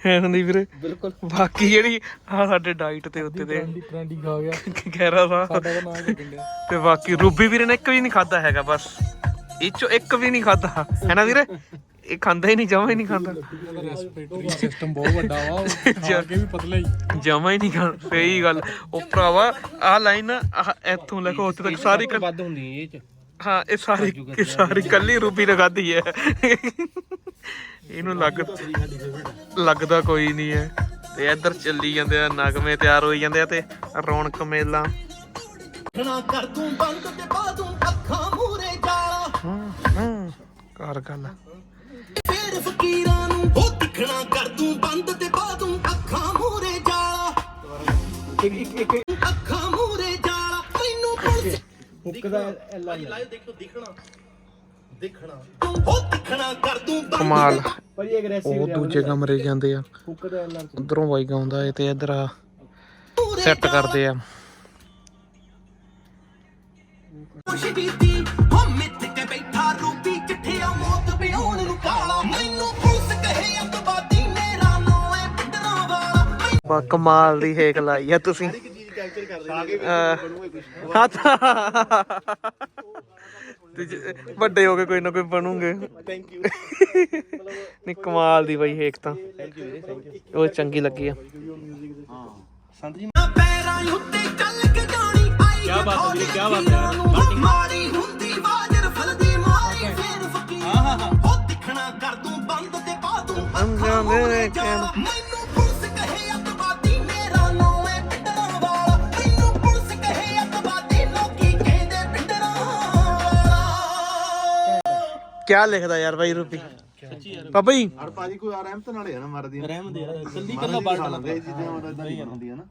ਹੈ ਨਹੀਂ ਵੀਰੇ? ਬਿਲਕੁਲ ਬਾਕੀ ਜਿਹੜੀ ਆ ਸਾਡੇ ਡਾਈਟ ਤੇ ਉੱਤੇ ਤੇ ਟ੍ਰੈਂਡੀ ਖਾ ਗਿਆ ਕਹਿਰਾ ਦਾ। ਸਾਡਾ ਤਾਂ ਨਾਂ ਹੀ ਤੇ ਬਾਕੀ ਰੂਬੀ ਵੀਰੇ ਨੇ ਇੱਕ ਵੀ ਨਹੀਂ ਖਾਦਾ ਹੈਗਾ, ਬਸ। ਇਹ ਚੋਂ ਇੱਕ ਵੀ ਨਹੀਂ ਖਾਦਾ ਹੈ ਨਾ ਵੀਰੇ? ਇਹ ਖਾਂਦਾ ਹੀ ਨਹੀਂ ਜਮਾ ਹੀ ਨਹੀਂ ਖਾਂਦਾ। ਰੈਸਪੀਰੇਟਰੀ ਸਿਸਟਮ ਬਹੁਤ ਵੱਡਾ ਵਾ। ਉਹ ਖਾ ਕੇ ਵੀ ਪਤਲਾ ਹੀ। ਜਮਾ ਹੀ ਨਹੀਂ ਖਾਂਦਾ ਸਹੀ ਗੱਲ। ਉਹ ਭਰਾਵਾ ਆ ਲਾਈਨ ਆਹ ਇੱਥੋਂ ਲੈ ਕੇ ਉੱਥੇ ਤੱਕ ਸਾਰੀ ਕੱਲ- ਵੱਧ ਹੁੰਦੀ ਹੈ ਇਹ ਚ। ਹਾਂ ਇਹ ਸਾਰੀ ਇਹ ਸਾਰੀ ਕੱਲੀ ਰੂਬੀ ਨੇ ਖਾਧੀ ਹੈ। ਇਹਨੂੰ ਲੱਗ ਲੱਗਦਾ ਕੋਈ ਨਹੀਂ ਹੈ। ਤੇ ਇੱਧਰ ਚੱਲੀ ਜਾਂਦੇ ਆ ਨਗਮੇ ਤਿਆਰ ਹੋਈ ਜਾਂਦੇ ਆ ਤੇ ਰੌਣਕ ਮੇਲਾ। ਨਾ ਕਰ ਦੂੰ ਬੰਦ ਤੇ ਪਾ ਦੂੰ ਅੱਖਾਂ ਮੂਰੇ ਹੂੰ ਕਰ ਗੱਲ ਫੇਰ ਫਕੀਰਾਂ ਨੂੰ ਉਹ ਦਿਖਣਾ ਕਰ ਦੂੰ ਬੰਦ ਤੇ ਪਾ ਦੂੰ ਅੱਖਾਂ ਮੂਰੇ ਜਾਲਾ। ਇੱਕ ਇੱਕ ਇੱਕ। ਅੱਖਾਂ ਮੂਰੇ ਜਾਲਾ। ਮੈਨੂੰ ਪੁਲਿਸ ਹੁੱਕ ਦਾ ਦੇਖੋ ਦਿਖਣਾ। ਦਿਖਣਾ। ਉਹ ਦਿਖਣਾ ਕਰ ਦੂੰ ਬੰਦ ਕਮਾਲ। ਉਹ ਦੂਜੇ ਕਮਰੇ ਜਾਂਦੇ ਆ। ਉਧਰੋਂ ਵਾਈ ਗਾਉਂਦਾ ਏ ਤੇ ਇੱਧਰ ਆ। ਸੈੱਟ ਕਰਦੇ ਆ। ਖੁਸ਼ ਕੀਤੀ ਬਾ ਕਮਾਲ ਦੀ ਹੇਕ ਲਾਈ ਆ ਤੁਸੀਂ। ਅਹ, ਹੱਥ। ਤੇ ਜੇ- ਵੱਡੇ ਹੋ ਕੇ ਕੋਈ ਨਾ ਕੋਈ ਬਣੂਗੇ। ਥੈਂਕ ਯੂ ਨਹੀਂ ਕਮਾਲ ਦੀ ਬਈ ਹੇਕ ਤਾਂ। ਉਹ ਚੰਗੀ ਲੱਗੀ ਆ। ਨਾ ਪੈਰਾਂ ਉੱਤੇ ਚੱਲ ਕੇ ਜਾਣੀ ਆਈ ਕੀ ਬਾਤ ਹੈ ਕੀ ਬਾਤ ਹੈ। ਕਿਆ ਲਿਖਦਾ ਯਾਰ ਬਾਈ ਰੂਪੀ? ਬਾਬਾ ਜੀ। ਅਰ ਭਾਜੀ ਕੋਈ ਆ ਰਹਿਮਤ ਨਾਲ ਹੀ ਨਾ ਮਰਦੀ ਰਹਿਮ ਦੇ ਜਲਦੀ ਕੱਲਾ ਬਾਟਾ ਲੱਗਦਾ ਇਹ ਚੀਜ਼ਾਂ ਮਤਲਬ ਇਦਾਂ ਦੀਆਂ ਹੁੰਦੀਆਂ ਨਾ।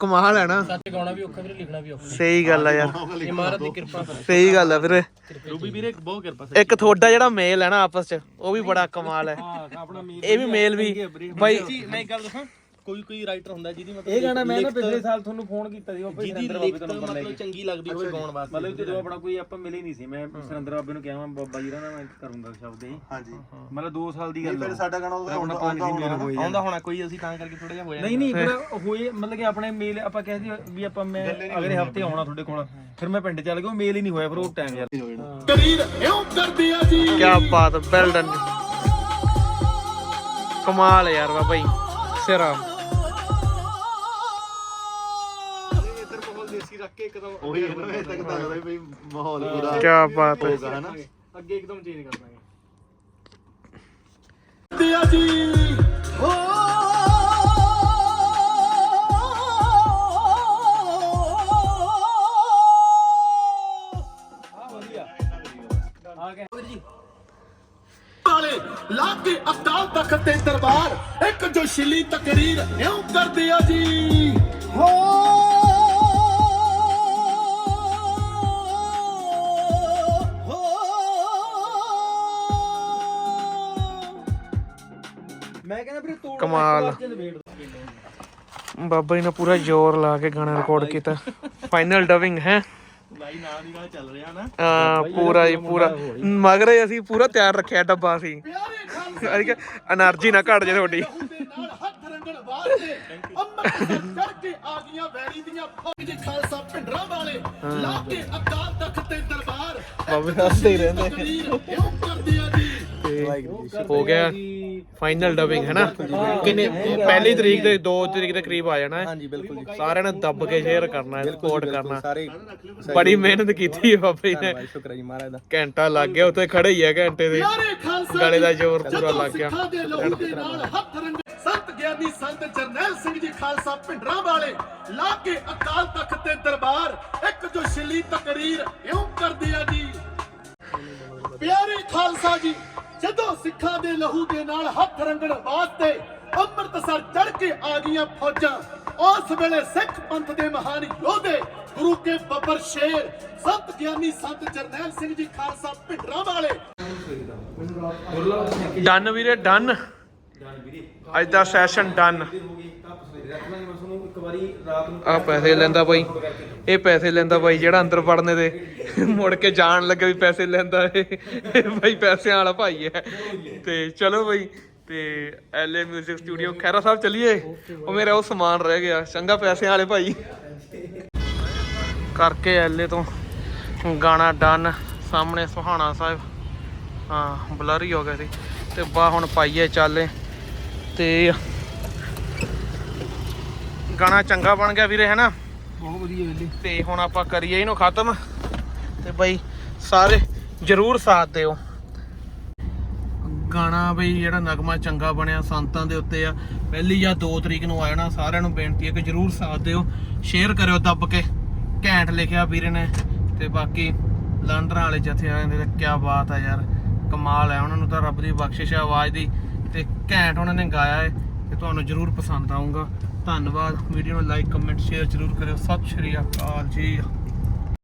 ਕਮਾਲ ਹੈ ਨਾ। ਸੱਚ ਗਾਉਣਾ ਵੀ ਔਖਾ ਵੀਰੇ ਲਿਖਣਾ ਵੀ ਔਖਾ। ਸਹੀ ਗੱਲ ਆ ਯਾਰ। ਇਮਾਰਤ ਦੀ ਕਿਰਪਾ ਸਹੀ ਗੱਲ ਆ ਵੀਰੇ। ਰੂਬੀ ਵੀਰੇ ਬਹੁਤ ਕਿਰਪਾ ਇੱਕ ਤੁਹਾਡਾ ਜਿਹੜਾ ਮੇਲ ਹੈ ਨਾ ਆਪਸ ਚ ਉਹ ਵੀ ਬੜਾ ਕਮਾਲ ਹੈ। ਆਪਣਾ ਮੇਲ ਇਹ ਵੀ ਮੇਲ ਵੀ ਬਾਈ ਮੈਂ ਇੱਕ ਗੱਲ ਦੱਸਾਂ ਕੋਈ ਕੋਈ ਰਾਈਟਰ ਹੁੰਦਾ ਜਿਹਦੀ ਮਤਲਬ ਇਹ ਗਾਣਾ ਮੈਂ ਨਾ ਪਿਛਲੇ ਸਾਲ ਤੁਹਾਨੂੰ ਫੋਨ ਕੀਤਾ ਸੀ ਉਹ ਜਿਹਦੀ ਲਿਖਤ ਮਤਲਬ ਚੰਗੀ ਲੱਗਦੀ ਹੋਵੇ ਗਾਉਣ ਵਾਸਤੇ। ਮਤਲਬ ਜਦੋਂ ਆਪਣਾ ਕੋਈ ਆਪਾਂ ਮਿਲੇ ਨਹੀਂ ਸੀ ਮੈਂ ਸੁਰਿੰਦਰ ਬਾਬੇ ਨੂੰ ਕਿਹਾ ਮੈਂ ਬਾਬਾ ਜੀ ਦਾ ਨਾ ਮੈਂ ਕਰੂੰਗਾ ਸ਼ਬਦ ਇਹ। ਹਾਂਜੀ। ਮਤਲਬ 2 ਸਾਲ ਦੀ ਗੱਲ ਫਿਰ ਆ। ਸਾਡਾ ਗਾਣਾ ਉਹਦਾ ਆਪਣਾ ਦੀ ਮੇਲ ਹੋਈ ਆਉਂਦਾ ਹੋਣਾ ਕੋਈ ਅਸੀਂ ਤਾਂ ਕਰਕੇ ਥੋੜਾ ਜਿਹਾ ਹੋਇਆ ਨਹੀਂ ਨਹੀਂ ਪਰ ਹੋਏ ਮਤਲਬ ਕਿ ਆਪਣੇ ਮੇਲ ਆਪਾਂ ਕਹਿ ਸੀ ਵੀ ਆਪਾਂ ਮੈਂ ਅਗਲੇ ਹਫ਼ਤੇ ਆਉਣਾ ਤੁਹਾਡੇ ਕੋਲ ਫਿਰ ਮੈਂ ਪਿੰਡ ਚੱਲ ਗਿਆ ਉਹ ਮੇਲ ਹੀ ਨਹੀਂ ਹੋਇਆ ਫਿਰ ਉਹ ਟਾਈਮ ਯਾਰ। ਕਰੀਰ ਇਉਂ ਕਰਦੀ ਆ ਜੀ। ਕੀ ਬਾਤ ਵੈਲ ਡਨ ਕਮਾਲ ਹੈ ਯਾਰ ਬਾਬਾ ਜੀ ਸਿਰਾ। ਉਹੀ ਹੈ ਨਾ ਇਹ ਤੱਕ ਤਾਂ ਲੱਗਦਾ ਵੀ ਮਾਹੌਲ ਪੂਰਾ ਕੀ ਬਾਤ ਹੈ। ਹਨਾ? ਅੱਗੇ ਇੱਕਦਮ ਚੇਂਜ ਕਰ ਦਾਂਗੇ। ਕਰਦੀ ਆ ਜੀ ਹੋ ਵਾਲੇ ਲਾ ਕੇ ਅਕਾਲ ਤਖਤ ਤੇ ਦਰਬਾਰ ਇੱਕ ਜੋਸ਼ੀਲੀ ਤਕਰੀਰ ਇਉਂ ਕਰਦੀ ਆ ਜੀ। ਬਾਬਾ ਜੀ ਨੇ ਪੂਰਾ ਜ਼ੋਰ ਲਾ ਕੇ ਗਾਣਾ ਰਿਕਾਰਡ ਕੀਤਾ। ਫਾਈਨਲ ਡਬਿੰਗ ਹੈ? ਲਾਈ ਨਾਂ ਦੀ ਗੱਲ ਚੱਲ ਰਿਹਾ ਨਾ ਹਾਂ ਪੂਰਾ ਹੀ ਪੂਰਾ। ਮਗਰ ਅਸੀਂ ਪੂਰਾ ਤਿਆਰ ਰੱਖਿਆ ਡੱਬਾ ਸੀ ਠੀਕ ਨਾ ਘਟ ਜੇ ਤੁਹਾਡੀ। ਰਹਿੰਦੇ। ਹੋ ਗਿਆ ਫਾਈਨਲ ਡਬਿੰਗ ਹੈ ਨਾ? ਕਿੰਨੇ ਪਹਿਲੀ ਤਰੀਕ ਦੇ 2 ਤਰੀਕ ਦੇ ਕਰੀਬ ਆ ਜਾਣਾ ਹੈ। ਹਾਂਜੀ ਬਿਲਕੁਲ ਜੀ। ਸਾਰਿਆਂ ਨੇ ਦੱਬ ਕੇ ਸ਼ੇਅਰ ਕਰਨਾ ਹੈ ਸਪੋਰਟ ਕਰਨਾ। ਸਾਰੇ ਬੜੀ ਮਿਹਨਤ ਕੀਤੀ ਹੈ ਬਾਬੇ ਨੇ। ਸ਼ੁਕਰ ਹੈ ਜੀ ਮਹਾਰਾਜ ਦਾ। ਘੰਟਾ ਲੱਗ ਗਿਆ ਉੱਥੇ ਖੜੇ ਹੀ ਆ ਘੰਟੇ ਦੇ। ਗਲੇ ਦਾ ਜ਼ੋਰ ਪੂਰਾ ਲੱਗ ਗਿਆ। ਸਿੱਖਾਂ ਦੇ ਲਹੂ ਦੇ ਨਾਲ ਹੱਥ ਰੰਗੇ ਸੰਤ ਗਿਆਨੀ ਸੰਤ ਜਰਨੈਲ ਸਿੰਘ ਜੀ ਖਾਲਸਾ ਭਿੰਡਰਾਂ ਵਾਲੇ ਲਾ ਕੇ ਅਕਾਲ ਤਖਤ ਤੇ ਦਰਬਾਰ ਇੱਕ ਜੋ ਛਿਲੀ ਤਕਰੀਰ ਇਉਂ ਕਰਦੇ ਆ ਜੀ। ਪਿਆਰੇ ਖਾਲਸਾ ਜੀ ਜਦੋਂ ਸਿੱਖਾਂ ਦੇ ਲਹੂ ਦੇ ਨਾਲ ਹੱਥ ਰੰਗਣ ਵਾਸਤੇ ਅੰਮ੍ਰਿਤਸਰ ਚੜ ਕੇ ਆ ਗਈਆਂ ਫੌਜਾਂ, ਉਸ ਵੇਲੇ ਸਿੱਖ ਪੰਥ ਦੇ ਮਹਾਨ ਯੋਧੇ ਗੁਰੂ ਕੇ ਬੱਬਰ ਸ਼ੇਰ, ਸੰਤ ਗਿਆਨੀ ਸੰਤ ਜਰਨੈਲ ਸਿੰਘ ਜੀ ਖਾਲਸਾ ਭਿੰਡਰਾਂ ਵਾਲੇ ਡਨ ਵੀਰੇ, ਡਨ। ਅੱਜ ਦਾ ਸੈਸ਼ਨ ਡਨ ਇੱਕ ਵਾਰੀ ਰਾਤ ਨੂੰ ਆ ਪੈਸੇ ਲੈਂਦਾ ਬਾਈ। ਇਹ ਪੈਸੇ ਲੈਂਦਾ ਬਾਈ, ਜਿਹੜਾ ਅੰਦਰ ਵੜਨੇ ਦੇ। ਮੁੜ ਕੇ ਜਾਣ ਲੱਗੇ ਵੀ ਪੈਸੇ ਲੈਂਦਾ ਇਹ। ਬਾਈ ਪੈਸਿਆਂ ਵਾਲਾ ਭਾਈ ਹੈ। ਤੇ ਚਲੋ ਬਾਈ, ਤੇ ਐਲਏ 뮤직 ਸਟੂਡੀਓ, ਖੈਰਾ ਸਾਹਿਬ ਚਲਿਏ। ਉਹ ਮੇਰਾ ਉਹ ਸਮਾਨ ਰਹਿ ਗਿਆ, ਚੰਗਾ ਪੈਸਿਆਂ ਵਾਲੇ ਭਾਈ। ਕਰਕੇ ਐਲਏ ਤੋਂ ਗਾਣਾ ਡਨ, ਸਾਹਮਣੇ ਸੁਹਾਣਾ ਸਾਹਿਬ। ਹਾਂ, ਬਲਰੀ ਹੋ ਗਿਆ ਸੀ। ਤੇ ਬਾ ਹੁਣ ਪਾਈਏ ਚਾਲੇ। ਤੇ ਗਾਣਾ ਚੰਗਾ ਬਣ ਗਿਆ ਵੀਰੇ ਹੈਨਾ? ਬਹੁਤ ਵਧੀਆ ਵੇਲੇ। ਤੇ ਹੁਣ ਆਪਾਂ ਕਰੀਏ ਇਹਨੂੰ ਖਤਮ। ਤੇ ਬਈ ਸਾਰੇ ਜਰੂਰ ਸਾਥ ਦਿਓ। ਗਾਣਾ ਬਈ ਜਿਹੜਾ ਨਗਮਾ ਚੰਗਾ ਬਣਿਆ ਸੰਤਾਂ ਦੇ ਉੱਤੇ ਆ। ਪਹਿਲੀ ਜਾਂ 2 ਤਰੀਕ ਨੂੰ ਆ ਜਾਣਾ ਸਾਰਿਆਂ ਨੂੰ ਬੇਨਤੀ ਹੈ ਕਿ ਜਰੂਰ ਸਾਥ ਦਿਓ। ਸ਼ੇਅਰ ਕਰਿਓ ਦੱਬ ਕੇ। ਘੈਂਟ ਲਿਖਿਆ ਵੀਰੇ ਨੇ। ਤੇ ਬਾਕੀ ਲੰਡਰਾਂ ਵਾਲੇ ਜਥੇ ਆਏ ਨੇ ਕੀ ਬਾਤ ਆ ਯਾਰ। ਕਮਾਲ ਹੈ ਉਹਨਾਂ ਨੂੰ ਤਾਂ ਰੱਬ ਦੀ ਬਖਸ਼ਿਸ਼ ਹੈ ਆਵਾਜ਼ ਦੀ। ਤੇ ਘੈਂਟ ਉਹਨਾਂ ਨੇ ਗਾਇਆ ਹੈ ਤੇ ਤੁਹਾਨੂੰ ਜਰੂਰ ਪਸੰਦ ਆਊਗਾ। ਧੰਨਵਾਦ। ਵੀਡੀਓ ਨੂੰ ਲਾਈਕ ਕਮੈਂਟ ਸ਼ੇਅਰ ਜਰੂਰ ਕਰਿਓ। ਸਤਿ ਸ਼੍ਰੀ ਅਕਾਲ ਜੀ।